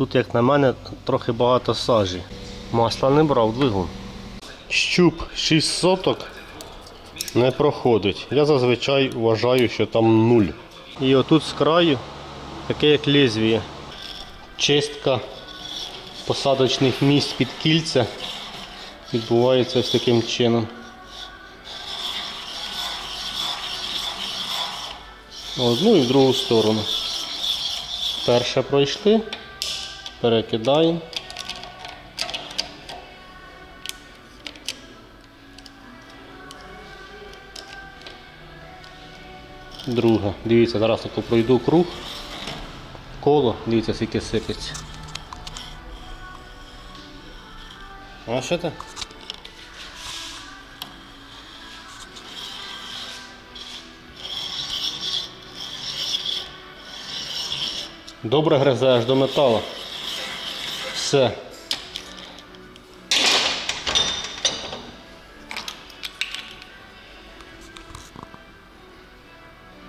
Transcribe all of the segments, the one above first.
Тут, як на мене, трохи багато сажі. Масла не брав двигун. Щуп 6 соток не проходить. Я зазвичай вважаю, що там нуль. І отут з краю таке як лезвіє. Чистка посадочних місць під кільця відбувається ось таким чином. В Одну і в другу сторону. Перше пройшли, перекидаємо. Друге. Дивіться, зараз таку пройду круг. Коло, дивіться, скільки сипеться. А що це? Добре гризе до металу. Все.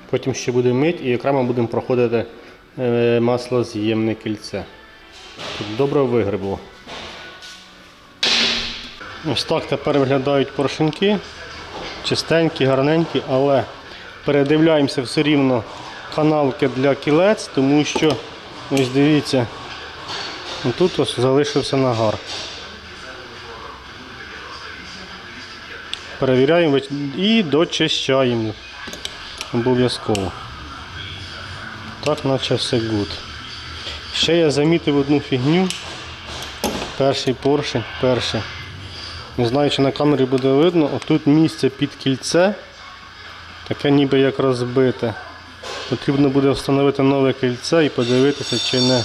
Потім ще будемо мити і окремо будемо проходити е, маслоз'ємне кільце. Тут добре вигребло. Ось так тепер виглядають поршенки. Чистенькі, гарненькі, але передивляємося все рівно канавки для кілець, тому що, ось дивіться, тут ось залишився нагар. Перевіряємо і дочищаємо обов'язково. Так, наче все гуд. Ще я замітив одну фігню. Перший поршень, перший. Не знаю, чи на камері буде видно, отут місце під кільце, таке ніби як розбите. Потрібно буде встановити нове кільце і подивитися, чи не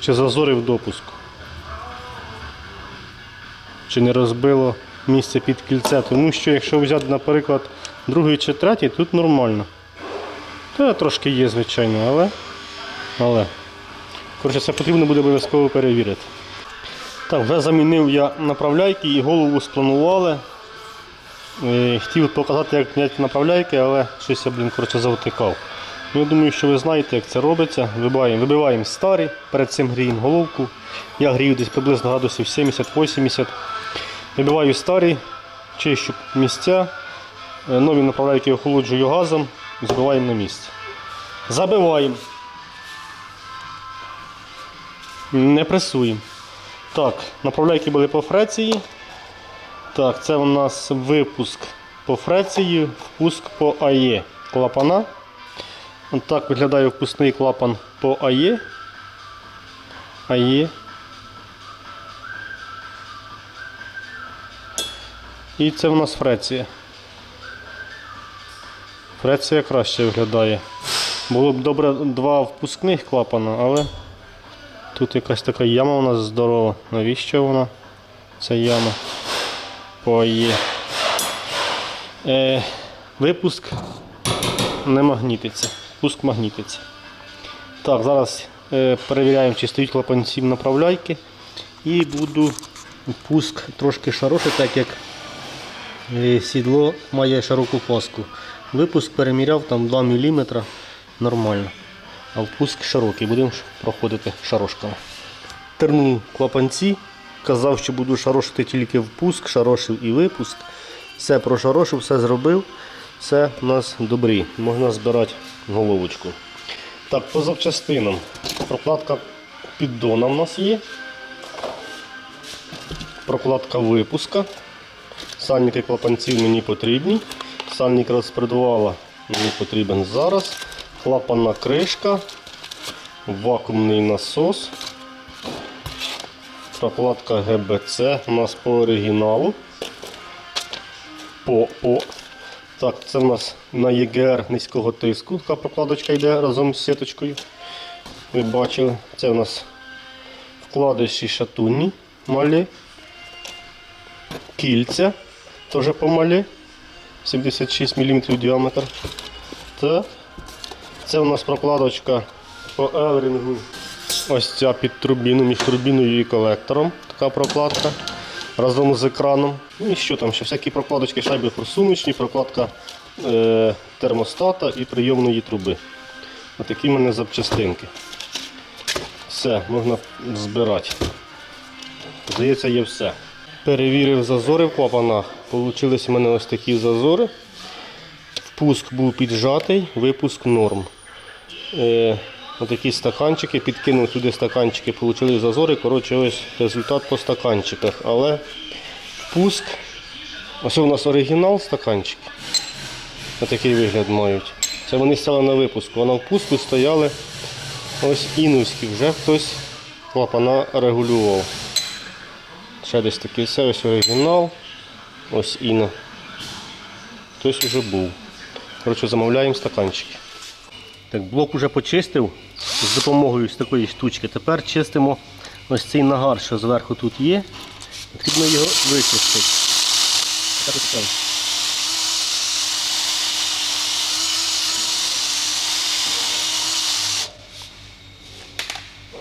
чи зазорив допуску. Чи не розбило місце під кільце. Тому що якщо взяти, наприклад, другий чи третій, тут нормально. Та трошки є, звичайно, але. але. Коротше, це потрібно буде обов'язково перевірити. Так, вже замінив я направляйки і голову спланували. Е, Хотів показати, як міняти направляйки, але щось я, блін, коротше, завтикав. Ну, я думаю, що ви знаєте, як це робиться. Вибиваємо, вибиваємо старі, перед цим гріємо головку. Я грію десь приблизно градусів 70-80. Вибиваю старі, чищу місця, е, нові направляйки охолоджую газом і збиваємо на місце. Забиваємо. Не пресуємо. Так, направляйки були по фреції. Так, це у нас випуск по фреції, впуск по АЄ клапана. От так виглядає впускний клапан по АЄ. АЄ. І це у нас фреція. Фреція краще виглядає. Було б добре два впускних клапана, але тут якась така яма у нас здорова. Навіщо вона? Ця яма по АЄ. Е, випуск не магнітиться. Пуск магнітиться. Так, зараз е, перевіряємо, чи стоїть клапанці направляйки. І буду пуск трошки шарохи, так як е, сідло має широку паску. Випуск переміряв там 2 мм нормально. А впуск широкий, будемо проходити шарошками. Тернув клапанці, казав, що буду шарошити тільки впуск, шарошив і випуск. Все прошарошив, все зробив. Все у нас добрі. Можна збирати головочку. Так, по запчастинам. Прокладка піддона у нас є. Прокладка випуска. Сальники клапанців мені потрібні. Сальник розпредвала мені потрібен зараз. Клапанна кришка, вакуумний насос. Прокладка ГБЦ у нас по оригіналу. По, по. Так, це в нас на ЄГР низького тиску. Така прокладочка йде разом з сіточкою. Ви бачили, це у нас вкладиші шатунні малі. Кільця теж помалі. 76 мм діаметр. Так. Це у нас прокладочка по елрингу. Ось ця під турбіну, між турбіною і колектором. Така прокладка разом з екраном. Ну і що там ще? Всякі прокладочки, шайби просуночні, прокладка е, термостата і прийомної труби. Отакі в мене запчастинки. Все, можна збирати. Здається, є все. Перевірив зазори в клапанах. Получились у мене ось такі зазори. Впуск був піджатий, випуск норм. Е, отакі стаканчики, підкинув туди стаканчики, отримали зазори. Коротше, ось результат по стаканчиках. Але впуск. Ось у нас оригінал стаканчики. Отакий вигляд мають. Це вони стали на випуску. А на впуску стояли ось інуські. Вже хтось клапана регулював. Ще десь такий все, ось оригінал. Ось іно. Хтось вже був. Коротше, замовляємо стаканчики. Так, блок уже почистив з допомогою ось такої штучки. Тепер чистимо ось цей нагар, що зверху тут є. Потрібно його вичистити.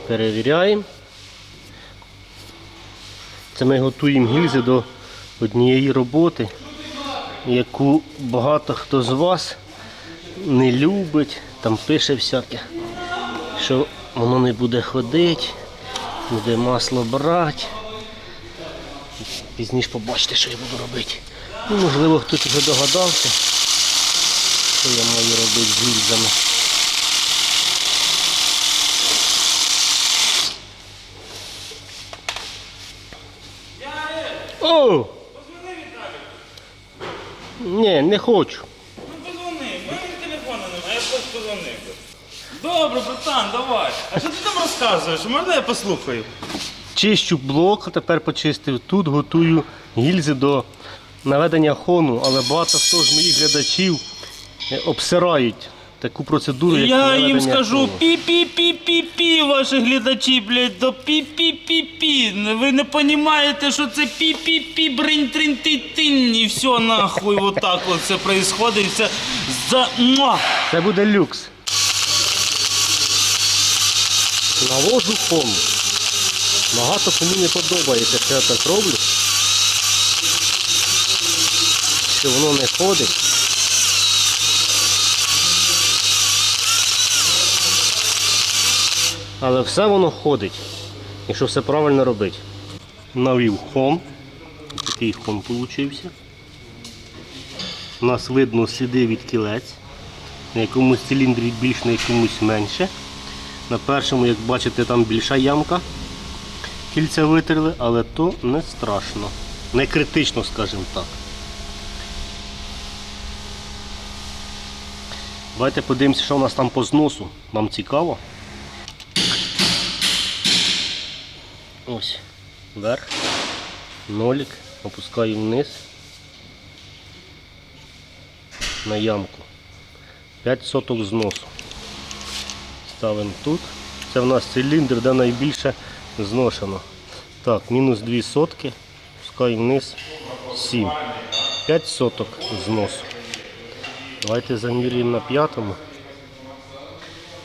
Перевіряємо. Це ми готуємо гільзи до однієї роботи, яку багато хто з вас не любить, там пише всяке, що воно не буде ходити, буде масло брати. Пізніше побачите, що я буду робити. Ну, можливо, хтось вже догадався, що я маю робити з гільзами. О! Ні, не хочу. Ну позвони, в мене телефону немає, я просто позвонив. Добре, братан, давай. А що ти там розказуєш? Можна я послухаю? Чищу блок, тепер почистив тут, готую гільзи до наведення хону, але багато хто з моїх глядачів е, обсирають таку процедуру, як Я їм скажу хону. пі-пі-пі-пі-пі, ваші глядачі, блядь, до пі-пі-пі-пі. Ви не розумієте, що це пі-пі-пі, бринь трин ти тин і все нахуй, вот так от все происходить, все за... Муа! Це буде люкс. Навожу хон. Багато кому не подобається, що я так роблю. Що воно не ходить. Але все воно ходить, якщо все правильно робити. Навів хон. Такий хон получився. У нас видно сліди від кілець. На якомусь циліндрі більш, на якомусь менше. На першому, як бачите, там більша ямка. Кільця витерли, але то не страшно. Не критично, скажімо так. Давайте подивимося, що у нас там по зносу. Нам цікаво. Ось. Вверх. Нолік. Опускаю вниз. На ямку. 5 соток зносу. Ставимо тут. Це в нас циліндр, де найбільше зношено. Так, мінус 2 сотки. Пускаємо вниз 7. 5 соток зносу. Давайте замірюємо на п'ятому.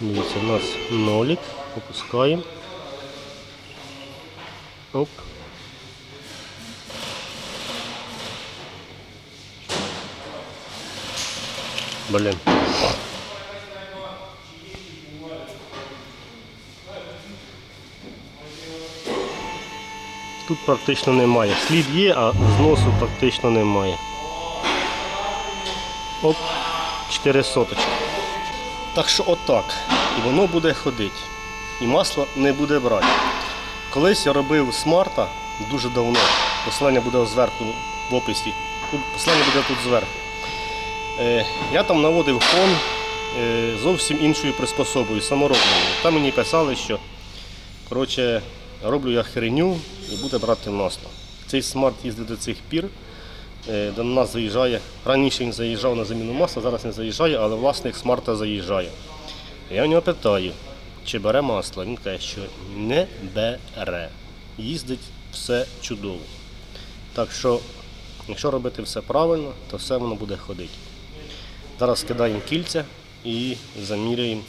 Дивіться, у нас нолік. Опускаємо. Оп. Блін. Тут практично немає. Слід є, а зносу практично немає. Оп, 4 соточки. Так що отак. І воно буде ходити. І масло не буде брати. Колись я робив смарта дуже давно. Посилання буде зверху в описі. Тут Посилання буде тут зверху. Е, я там наводив хон е, зовсім іншою приспособою, саморобною. Там мені писали, що коротше, роблю я хереню і буде брати масло. Цей смарт їздить до цих пір. Е, До нас заїжджає. Раніше він заїжджав на заміну масла, зараз не заїжджає, але власник смарта заїжджає. Я у нього питаю, чи бере масло. Він каже, що не бере. Їздить все чудово. Так що, якщо робити все правильно, то все воно буде ходити. Зараз скидаємо кільця і заміряємо,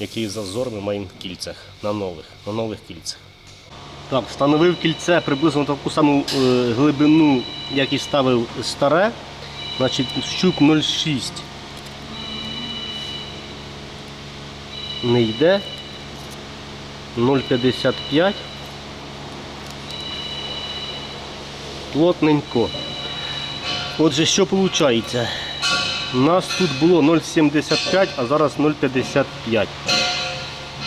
який зазор ми маємо в кільцях на нових, на нових кільцях. Так, встановив кільце приблизно таку саму е, глибину, як і ставив старе. Значить, щуп 0,6 не йде. 0,55. Плотненько. Отже, що виходить? У нас тут було 0,75, а зараз 0,55.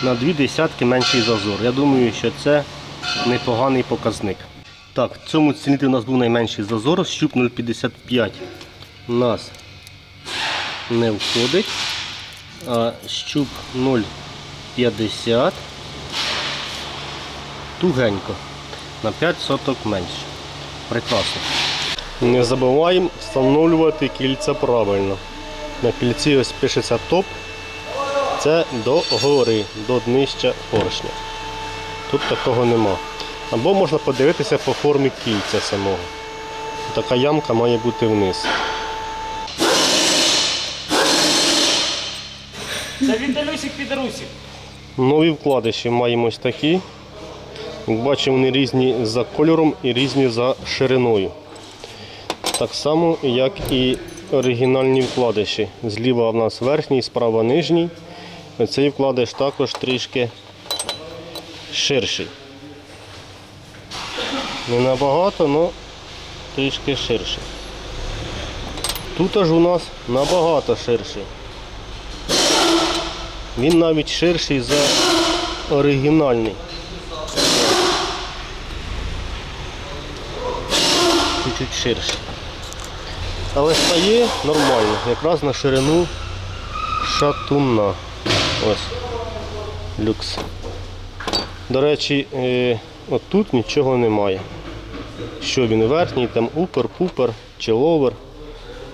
На дві десятки менший зазор. Я думаю, що це непоганий показник. Так, в цьому цілітрі у нас був найменший зазор, щуп 0,55 у нас не входить, а щуп 0,50 тугенько, на 5 соток менше. Прекрасно. Не забуваємо встановлювати кільця правильно. На кільці ось пишеться топ. Це до гори, до днища поршня. Тут такого нема. Або можна подивитися по формі кільця самого. Така ямка має бути вниз. Це Віталюсик Підарусик. Нові вкладиші маємо ось такі. Як бачимо, вони різні за кольором і різні за шириною. Так само, як і оригінальні вкладиші. Зліва в нас верхній, справа нижній. Цей вкладиш також трішки ширший. Не набагато, але трішки ширший. Тут аж у нас набагато ширший. Він навіть ширший за оригінальний. Чуть-чуть ширший. Але стає нормально, якраз на ширину шатуна. Ось. Люкс. До речі, е, отут нічого немає. Що він верхній, там упер, пупер чи ловер.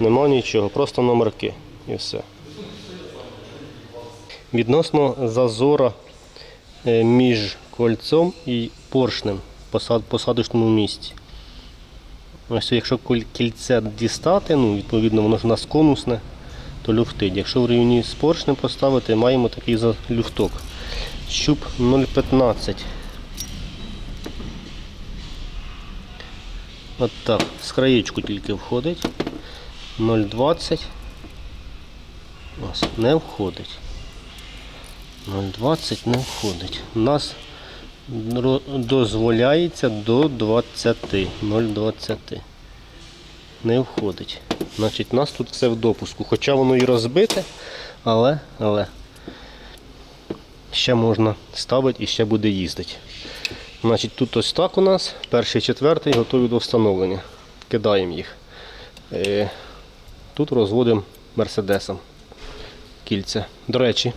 Нема нічого, просто номерки і все. Відносно зазора е, між кольцом і поршнем в посад- посадочному місці. Ось якщо кільце дістати, ну, відповідно воно ж у нас конусне, то люфтить. Якщо в рівні з поршнем поставити, маємо такий люфток. Щуп 0,15. От так, з краєчку тільки входить. 0,20. Ось, не входить. 0,20 не входить. У нас дозволяється до 20. 0,20. Не входить. Значить, у нас тут все в допуску. Хоча воно і розбите, але, але ще можна ставити і ще буде їздити. Значить, тут ось так у нас. Перший, четвертий готові до встановлення. Кидаємо їх. Е, Тут розводимо мерседесом кільця. До речі,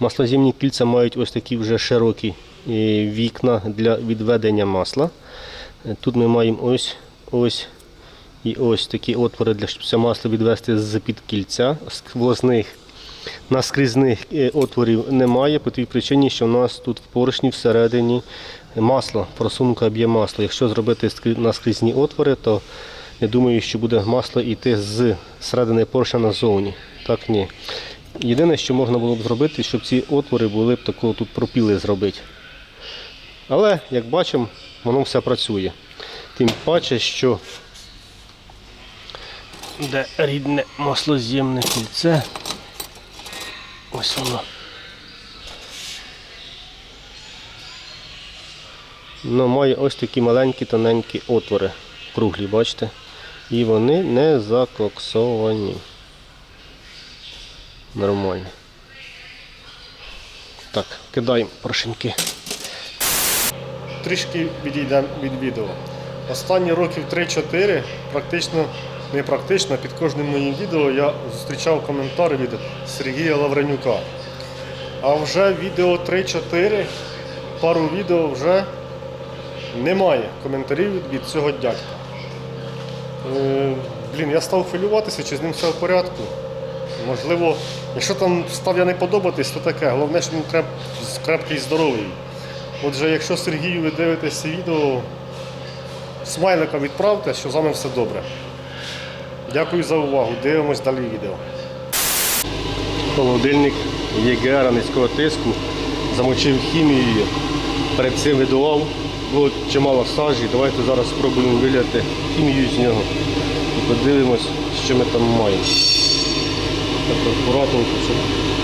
маслозімні кільця мають ось такі вже широкі е, вікна для відведення масла. Е, Тут ми маємо ось ось і ось такі отвори, для щоб це масло відвести з під кільця. З Сквозних наскрізних е, отворів немає по тій причині, що в нас тут в поршні всередині масло, просунка б'є масло. Якщо зробити скрі- наскрізні отвори, то я думаю, що буде масло йти з середини поршня назовні. Так ні. Єдине, що можна було б зробити, щоб ці отвори були б такого тут пропіли зробити. Але, як бачимо, воно все працює. Тим паче, що де рідне маслоз'ємне кільце. Ось воно. Воно має ось такі маленькі тоненькі отвори, круглі, бачите? І вони не закоксовані. Нормально. Так, кидаємо порошеньки. Трішки відійдемо від відео. Останні років 3-4 практично, не практично, під кожним моїм відео я зустрічав коментар від Сергія Лавренюка. А вже відео 3-4, пару відео вже немає коментарів від цього дядька. Е, блін, я став хвилюватися, чи з ним все в порядку. Можливо, якщо там став я не подобатись, то таке. Головне, що він креп, крепкий і здоровий. Отже, якщо Сергію ви дивитесь відео, смайлика відправте, що з вами все добре. Дякую за увагу. Дивимось далі відео. Холодильник ЄГР низького тиску замочив хімією. Перед цим видував. Було чимало сажі. Давайте зараз спробуємо виляти хімію з нього. І подивимось, що ми там маємо. Акуратненько, щоб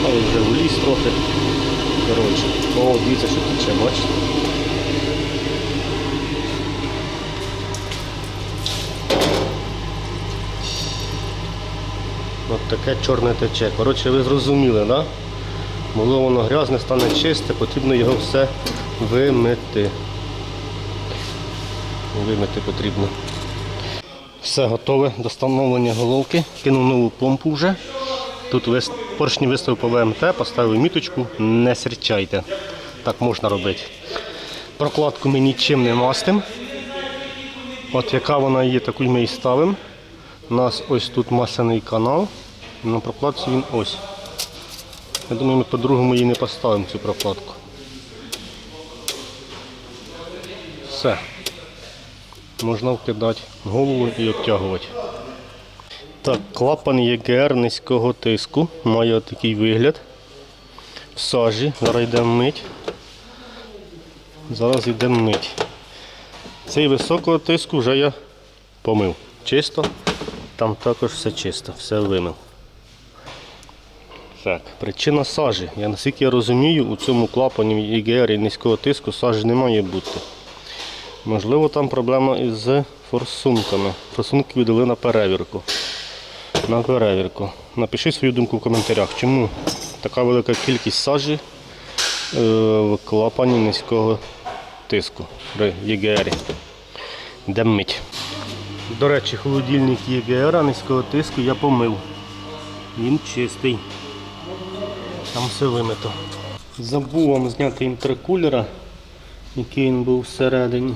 але вже вліз трохи. Коротше. О, дивіться, що тече, бачите? Таке чорне тече. Коротше, ви зрозуміли. Да? Було воно грязне, стане чисте, потрібно його все вимити. Вимити потрібно. Все готове до встановлення головки. Кинув нову помпу вже. Тут поршні виставив по ВМТ, поставив міточку, не серчайте. Так можна робити. Прокладку ми нічим не мастим. От яка вона є, таку ми і ставимо. У нас ось тут масляний канал. На прокладці він ось. Я думаю, ми по-другому її не поставимо цю прокладку. Все. Можна вкидати голову і обтягувати. Так, клапан ЄГР низького тиску має такий вигляд. В сажі. Зараз йдемо мить. Зараз йдемо мить. Цей високого тиску вже я помив. Чисто. Там також все чисто, все вимив. Так, причина сажі. Я наскільки я розумію, у цьому клапані ЄГР і низького тиску сажі не має бути. Можливо, там проблема із форсунками. Форсунки віддали на перевірку. На перевірку. Напиши свою думку в коментарях, чому така велика кількість сажі е, в клапані низького тиску при ЄГРі. Де мить. До речі, холодильник ЄГР низького тиску я помив. Він чистий. Там все вимито. Забув вам зняти інтеркулера, який він був всередині.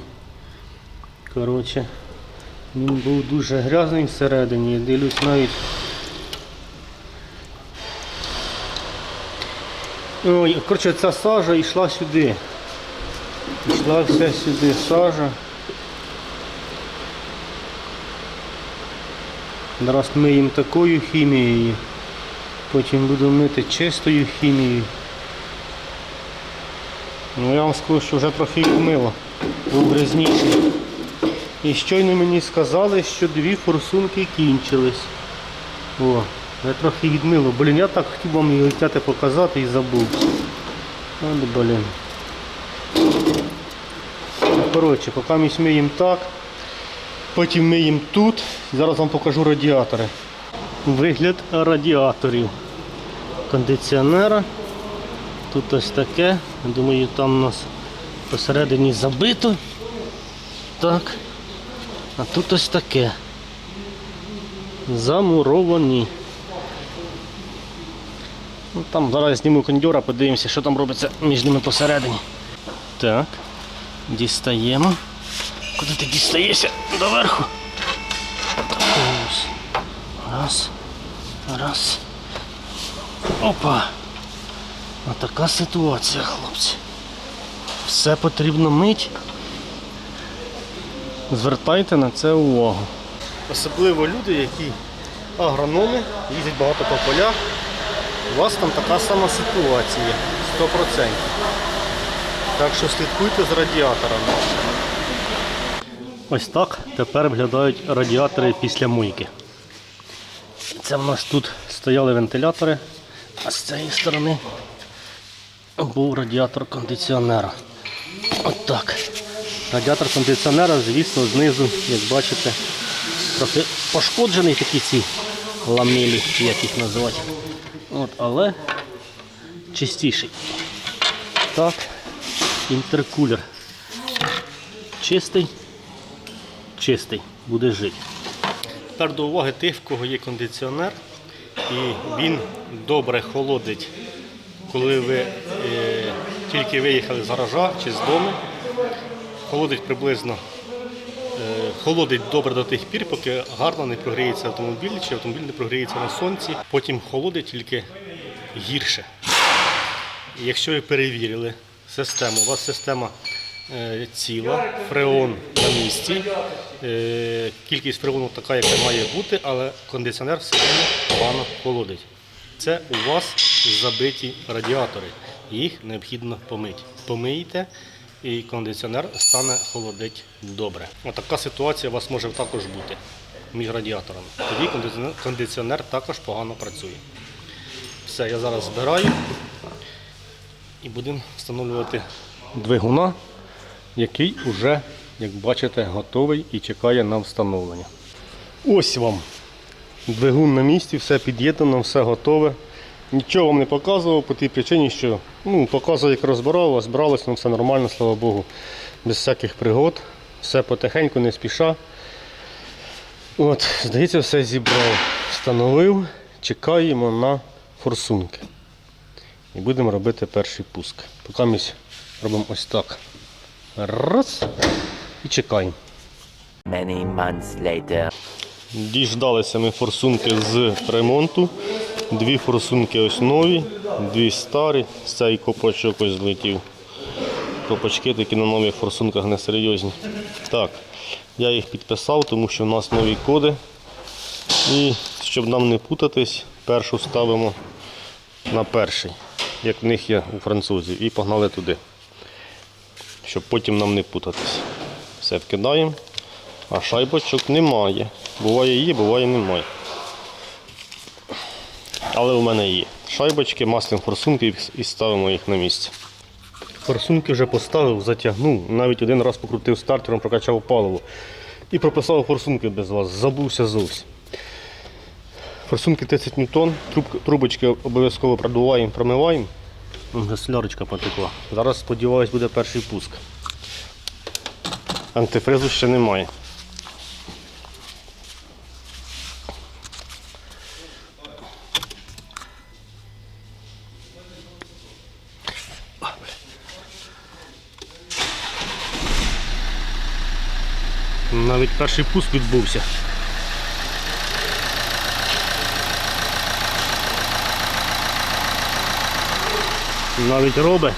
Коротше, він був дуже грязний всередині, я дивлюсь навіть. Ой, коротше, ця сажа йшла сюди. Йшла вся сюди сажа. Зараз миємо такою хімією, потім буду мити чистою хімією. Ну я вам скажу, що вже трохи відмило, був грязніший. І щойно мені сказали, що дві форсунки кінчились. О, я трохи відмило. Блін, я так хотів вам його зняти показати і забув. От, блін. Коротше, поки ми сміємо так. Потім миємо тут. Зараз вам покажу радіатори. Вигляд радіаторів. Кондиціонера. Тут ось таке. Думаю, там у нас посередині забито. Так. А тут ось таке. Замуровані. Ну, там зараз зніму кондьора, подивимося, що там робиться між ними посередині. Так. Дістаємо. Куди ти дістаєшся? Доверху. Раз. Раз. Опа. Отака ситуація, хлопці. Все потрібно мить. Звертайте на це увагу. Особливо люди, які агрономи, їздять багато по полях. У вас там така сама ситуація. 100%. Так що слідкуйте з радіаторами. Ось так тепер виглядають радіатори після мийки. Це в нас тут стояли вентилятори, а з цієї сторони був радіатор кондиціонера. От так. Радіатор кондиціонера, звісно, знизу, як бачите, трохи пошкоджений такі ці ламелі, як їх називати. От, але чистіший. Так, інтеркулер. Чистий, чистий, буде жити. Тепер до уваги тих, в кого є кондиціонер, і він добре холодить, коли ви е, тільки виїхали з гаража чи з дому. Холодить приблизно, е, холодить добре до тих пір, поки гарно не прогріється автомобіль, чи автомобіль не прогріється на сонці, потім холодить тільки гірше. І Якщо ви перевірили систему, у вас система ціла, фреон на місці, е, кількість фреону така, яка має бути, але кондиціонер одно погано холодить. Це у вас забиті радіатори. Їх необхідно помити. Помийте і кондиціонер стане холодить добре. Отака ситуація у вас може також бути між радіаторами. Тоді кондиціонер також погано працює. Все, я зараз збираю І будемо встановлювати двигуна, який уже, як бачите, готовий і чекає на встановлення. Ось вам. Двигун на місці, все під'єднано, все готове. Нічого вам не показував по тій причині, що ну, показував, як розбирав, розбиралося, ну, все нормально, слава Богу, без всяких пригод. Все потихеньку, не спіша. От, здається, все зібрав. Встановив, чекаємо на форсунки. І будемо робити перший пуск. Поки ми робимо ось так. Раз. І чекаємо. Many months later. Діждалися ми форсунки з ремонту. Дві форсунки ось нові, дві старі. З цей копачок ось злетів. Копачки такі на нових форсунках несерйозні. Так, я їх підписав, тому що в нас нові коди. І щоб нам не путатись, першу ставимо на перший, як в них є у французів, і погнали туди. Щоб потім нам не путатись. Все вкидаємо. А шайбочок немає. Буває є, буває немає. Але у мене є. Шайбочки, маслом форсунки і- ставимо їх на місце. Форсунки вже поставив, затягнув, навіть один раз покрутив стартером, прокачав паливо. І прописав форсунки без вас. Забувся зовсім. Форсунки 30 ньютон, трубочки обов'язково продуваємо, промиваємо. Солярочка потекла. Зараз, сподіваюсь, буде перший пуск. Антифризу ще немає. Навіть перший пуск відбувся. Навіть робить.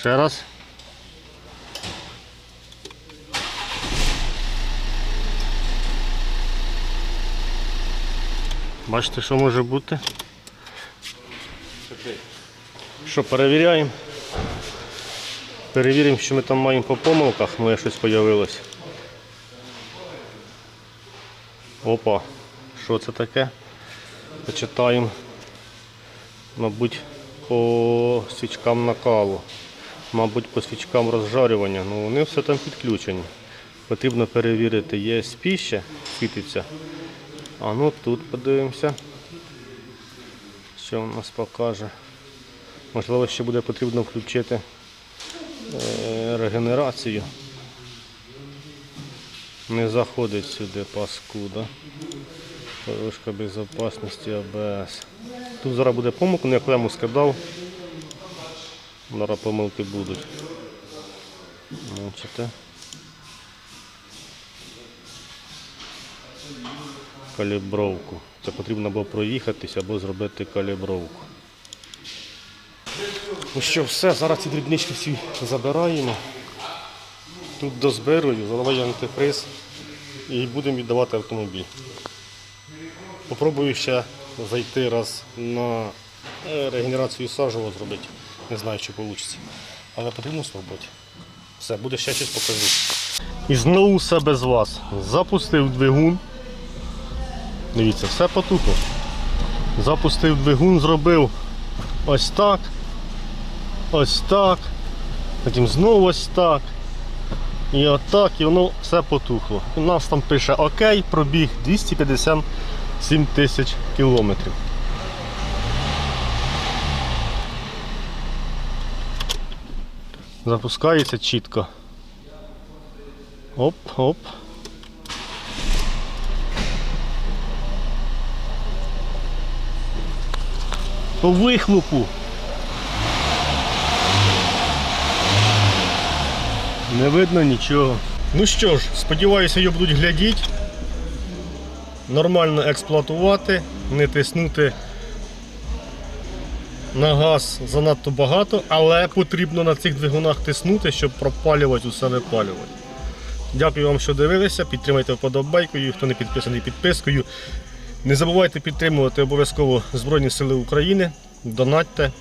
Ще раз. Бачите, що може бути? Що, перевіряємо? Перевіримо, що ми там маємо по помилках, моє щось з'явилось. Опа, що це таке? Почитаємо. Мабуть, по свічкам накалу. Мабуть, по свічкам розжарювання. Ну, вони все там підключені. Потрібно перевірити, є спіще, світиться. А ну тут подивимося. Що у нас покаже. Можливо, ще буде потрібно включити е, регенерацію. Не заходить сюди паскуда. Порожка безопасності АБС. Тут зараз буде помилка, ну я клему скидав. Зараз помилки будуть. Бачите. Калібровку. Це потрібно або проїхатись, або зробити калібровку. Ну що, все, зараз ці дрібнички всі забираємо. Тут дозбирую, заливаю антифриз і будемо віддавати автомобіль. Попробую ще зайти раз на е, регенерацію сажево зробити. Не знаю, чи вийде. Але потрібно спробувати. Все, буде ще щось покажу. І знову все без вас. Запустив двигун. Дивіться, все потухло. Запустив двигун, зробив ось так. Ось так. Потім знову ось так. І отак, і воно все потухло. У нас там пише ОК, пробіг 257 тисяч кілометрів. Запускається чітко. Оп, оп. По вихлопу. Не видно нічого. Ну що ж, сподіваюся, його будуть глядіти, нормально експлуатувати, не тиснути на газ занадто багато, але потрібно на цих двигунах тиснути, щоб пропалювати усе випалювати. Дякую вам, що дивилися. Підтримайте вподобайкою, хто не підписаний підпискою. Не забувайте підтримувати обов'язково Збройні Сили України, донатьте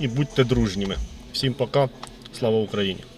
і будьте дружніми. Всім пока, слава Україні!